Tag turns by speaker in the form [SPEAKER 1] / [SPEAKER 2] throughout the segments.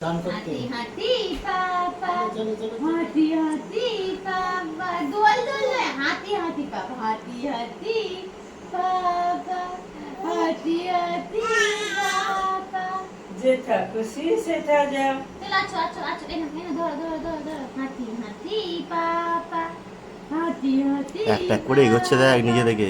[SPEAKER 1] হাতি হাতি পাপা হাতি হাতি পাপা দোল দোল হাতি হাতি পাপা হাতি হাতি পাপা হাতি হাতি পাপা
[SPEAKER 2] যেটা খুশি সেটা যাও
[SPEAKER 1] চলো আছো আছো আছো। এনা এনা ধরো ধরো ধরো ধরো। হাতি হাতি পাপা হাতি হাতি
[SPEAKER 3] এক এক করে এগোচ্ছে দেখ নিজে থেকে।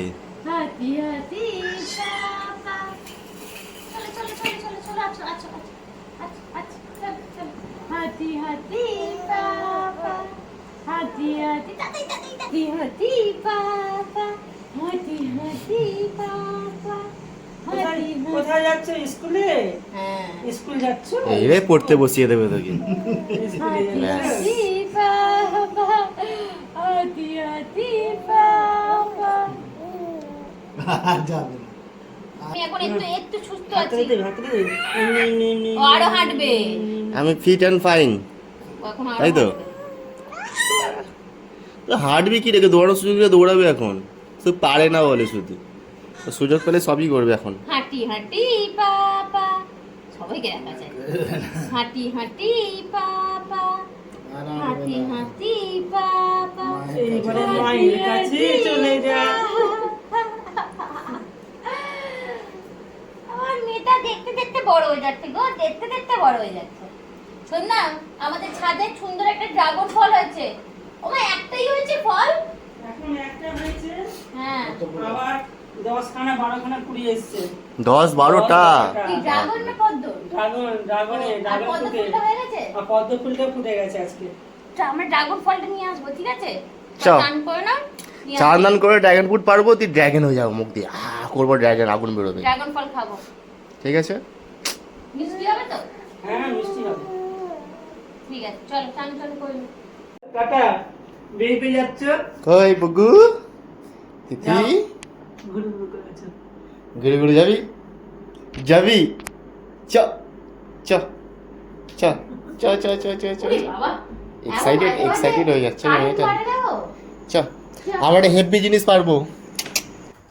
[SPEAKER 2] কোথায় যাচ্ছ? স্কুলে?
[SPEAKER 1] হ্যাঁ।
[SPEAKER 2] স্কুল
[SPEAKER 3] পড়তে বসিয়ে দেবে
[SPEAKER 1] আমি
[SPEAKER 3] ফিট অ্যান্ড ফাইন তাই তো?
[SPEAKER 1] হাঁটবে।
[SPEAKER 3] তো হাঁটবি কি রেখে? দৌড়ানোর সুযোগ দিলে দৌড়াবে এখন। শুধু পারে না বলে শুধু। সুযোগ পেলে সবই করবে এখন।
[SPEAKER 1] হাঁটি হাঁটি পাপা। সবাইকে দেখা যায় হাঁটি হাঁটি
[SPEAKER 4] কাছে
[SPEAKER 2] এইবারে মায়ের কাছে চলে যা।
[SPEAKER 1] আমার মেয়েটা দেখতে দেখতে বড় হয়ে যাচ্ছে গো দেখতে দেখতে বড় হয়ে যাচ্ছে। শোন না আমাদের ছাদে সুন্দর একটা ড্রাগন ফল হয়েছে। ওমা একটাই হয়েছে ফল?
[SPEAKER 2] এখন একটা হয়েছে।
[SPEAKER 1] হ্যাঁ।
[SPEAKER 2] আবার দশখানা বারোখানা কুড়ি এসছে।
[SPEAKER 3] দশ বারোটা?
[SPEAKER 1] ড্রাগন না পদ্ম?
[SPEAKER 2] ড্রাগন ড্রাগনে ড্রাগন ফুটে।
[SPEAKER 1] ফুলটা গেছে?
[SPEAKER 2] আর পদ্ম ফুলটা ফুটে গেছে আজকে।
[SPEAKER 1] আমরা ড্রাগন ফলটা নিয়ে আসব ঠিক আছে? চান করে না
[SPEAKER 3] চান দান করে ড্রাগন ফ্রুট পারব তুই ড্রাগন হয়ে যাব মুখ দিয়ে। আ করব ড্রাগন আগুন বেরোবে।
[SPEAKER 1] ড্রাগন ফল খাব।
[SPEAKER 3] ঠিক আছে?
[SPEAKER 1] মিষ্টি হবে তো?
[SPEAKER 2] হ্যাঁ মিষ্টি হবে।
[SPEAKER 1] ঠিক আছে চলো চান চান করে
[SPEAKER 2] কাকা বেরিয়ে যাচ্ছ?
[SPEAKER 3] কই বুগু? তিথি।
[SPEAKER 2] ঘুরে ঘুরে
[SPEAKER 3] যাবি? যাবি? চ চ চ চ চ চ চ চ। এক্সাইটেড এক্সাইটেড হয়ে যাচ্ছে মেয়েটা চ আমরা একটা হেভি জিনিস পারব।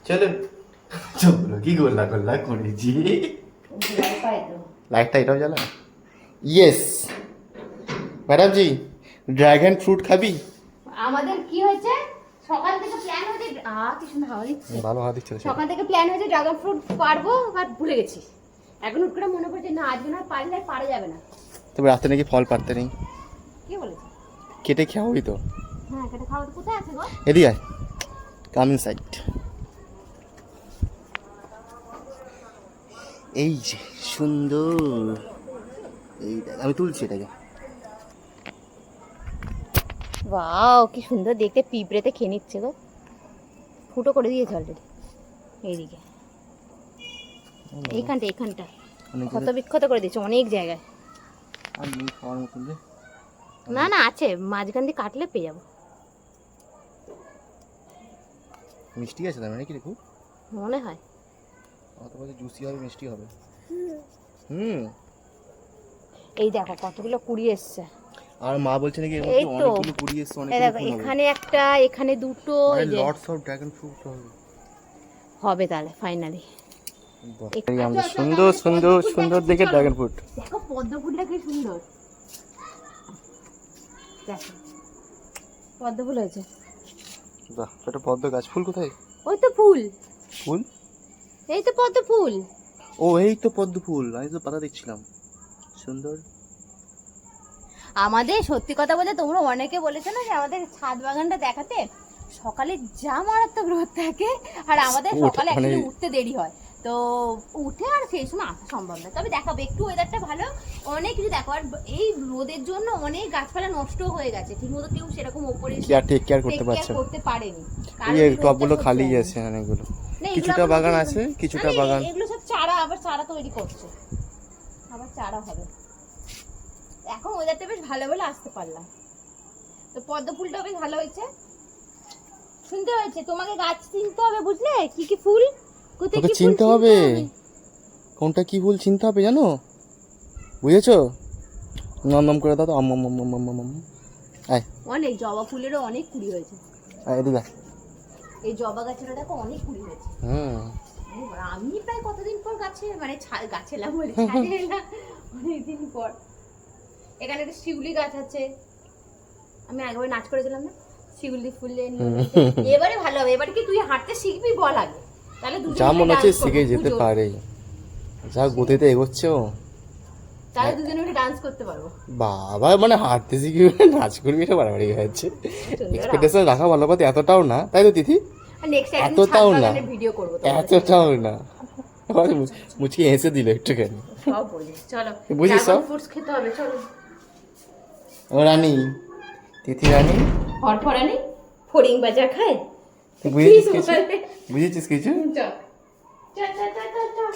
[SPEAKER 3] চলো। চলো কি গোল্লা গোল্লা করেছি। লাইটটা এটাও জ্বালা। Yes madam ji dragon fruit খাবি?
[SPEAKER 1] আমাদের কি হয়েছে? সকাল থেকে প্ল্যান হয়েছে আ কি সুন্দর হাওয়া দিচ্ছে
[SPEAKER 3] ভালো হাত দিচ্ছে
[SPEAKER 1] সকাল থেকে প্ল্যান হয়েছে ড্রাগন ফ্রুট পারব আর ভুলে গেছি এখন হুট করে মনে পড়ছে না আজকে না পারলে আর পারা যাবে না।
[SPEAKER 3] তবে রাতে নাকি ফল পারতে নেই।
[SPEAKER 1] কে বলেছে?
[SPEAKER 3] কেটে খাওয়াবি তো।
[SPEAKER 1] হ্যাঁ এটা খাওয়া কোথায় আছে গো?
[SPEAKER 3] এদিকে আয়। কামিং সাইড এই যে সুন্দর। এই আমি তুলছি এটাকে।
[SPEAKER 1] ওয়াও কি সুন্দর দেখতে পিঁপড়েতে খেয়ে নিচ্ছে গো। ফুটো করে দিয়েছে অলরেডি এইদিকে। এইখানটা এইখানটা। ক্ষত বিক্ষত করে দিয়েছে অনেক জায়গায়। না না আছে মাঝখান দিয়ে কাটলে পেয়ে যাব।
[SPEAKER 3] মিষ্টি আছে তার মানে কি খুব?
[SPEAKER 1] মনে হয়।
[SPEAKER 3] অত বড় জুসি হবে মিষ্টি হবে। হুম।
[SPEAKER 1] এই দেখো কতগুলো কুড়ি এসছে।
[SPEAKER 3] আর মা বলছে নাকি এর মধ্যে। অনেকগুলো কুড়ি এসছে
[SPEAKER 1] দেখো এখানে একটা এখানে দুটো এই যে
[SPEAKER 3] লটস অফ ড্রাগন ফ্রুট হবে।
[SPEAKER 1] হবে তাহলে ফাইনালি
[SPEAKER 3] এই আমাদের সুন্দর সুন্দর সুন্দর দেখে ড্রাগন ফ্রুট
[SPEAKER 1] দেখো পদ্ম ফুলটা কি সুন্দর। দেখো পদ্ম ফুল হয়েছে।
[SPEAKER 3] বাহ এটা পদ্ম গাছ। ফুল কোথায়?
[SPEAKER 1] ওই তো ফুল।
[SPEAKER 3] ফুল?
[SPEAKER 1] এই তো পদ্ম ফুল
[SPEAKER 3] ও এই তো পদ্ম ফুল আমি তো পাতা দেখছিলাম। সুন্দর।
[SPEAKER 1] আমাদের সত্যি কথা বলতে তোমরা অনেকে বলেছ না যে আমাদের ছাদ বাগানটা দেখাতে সকালে যা মারাত্মক রোদ থাকে আর আমাদের সকালে
[SPEAKER 3] মানে-
[SPEAKER 1] অ্যাকচুয়ালি উঠতে দেরি হয়। তো উঠে আর সেই সময় আসা সম্ভব না। তবে দেখাবো একটু ওয়েদারটা ভালো অনেক কিছু দেখো আর এই রোদের জন্য অনেক গাছপালা নষ্ট হয়ে গেছে। ঠিকমতো কেউ সেরকম ওপরে
[SPEAKER 3] টেক কেয়ার করতে পারছে
[SPEAKER 1] করতে পারেনি।
[SPEAKER 3] এই টবগুলো খালি আছে অনেকগুলো কিছুটা বাগান আছে কিছুটা বাগান।
[SPEAKER 1] এগুলো সব চারা আবার চারা তৈরি করছে। আবার চারা হবে। এখন ওয়েদারটা বেশ ভালো বলে আসতে পারলাম। তো পদ্ম ফুলটা বেশ ভালো হয়েছে। শুনতে হয়েছে তোমাকে গাছ চিনতে হবে বুঝলে? কি কি ফুল? কোথায় কি
[SPEAKER 3] চিনতে হবে। কোনটা কি ফুল চিনতে হবে জানো? বুঝেছ? নাম নাম করে দাও তো আম আম আম আম আম। আয়।
[SPEAKER 1] অনেক জবা ফুলেরও অনেক কুড়ি হয়েছে।
[SPEAKER 3] আয় এদিকে।
[SPEAKER 1] এই জবা গাছেরও দেখো অনেক কুড়ি হয়েছে।
[SPEAKER 3] হুম।
[SPEAKER 1] আমি প্রায় কতদিন পর গাছে মানে গাছে বলে ছাদে অনেকদিন পর। এখানে একটা শিউলি গাছ আছে। আমি আগেবার নাচ করেছিলাম না? শিউলি ফুলে এবারে ভালো হবে। এবারে কি তুই হাঁটতে শিখবি বল আগে? তাহলে
[SPEAKER 3] যা মনে হচ্ছে শিখে যেতে পারে। যা গতিতে এগোচ্ছে ও।
[SPEAKER 1] তাহলে দুজনে মিলে ডান্স করতে পারব।
[SPEAKER 3] বাবা মানে হাঁটতে শিখবি নাচ করবি এটা বাড়াবাড়ি হয়ে যাচ্ছে। এক্সপেকটেশন রাখা ভালো কথা এতটাও না। তাই তো তিথি? এতটাও না।
[SPEAKER 1] ভিডিও করব
[SPEAKER 3] এতটাও না। মুচকি হেসে দিল একটুখানি। বুঝিস সব?
[SPEAKER 1] ফ্রুটস খেতে হবে চলো।
[SPEAKER 3] ও রানী তিথি রানী?
[SPEAKER 1] ফরফরানি ফড়িং বাজার খায়।
[SPEAKER 3] বুঝেছিস কিছু? বুঝেছিস কিছু?
[SPEAKER 1] চল চল চল চল চল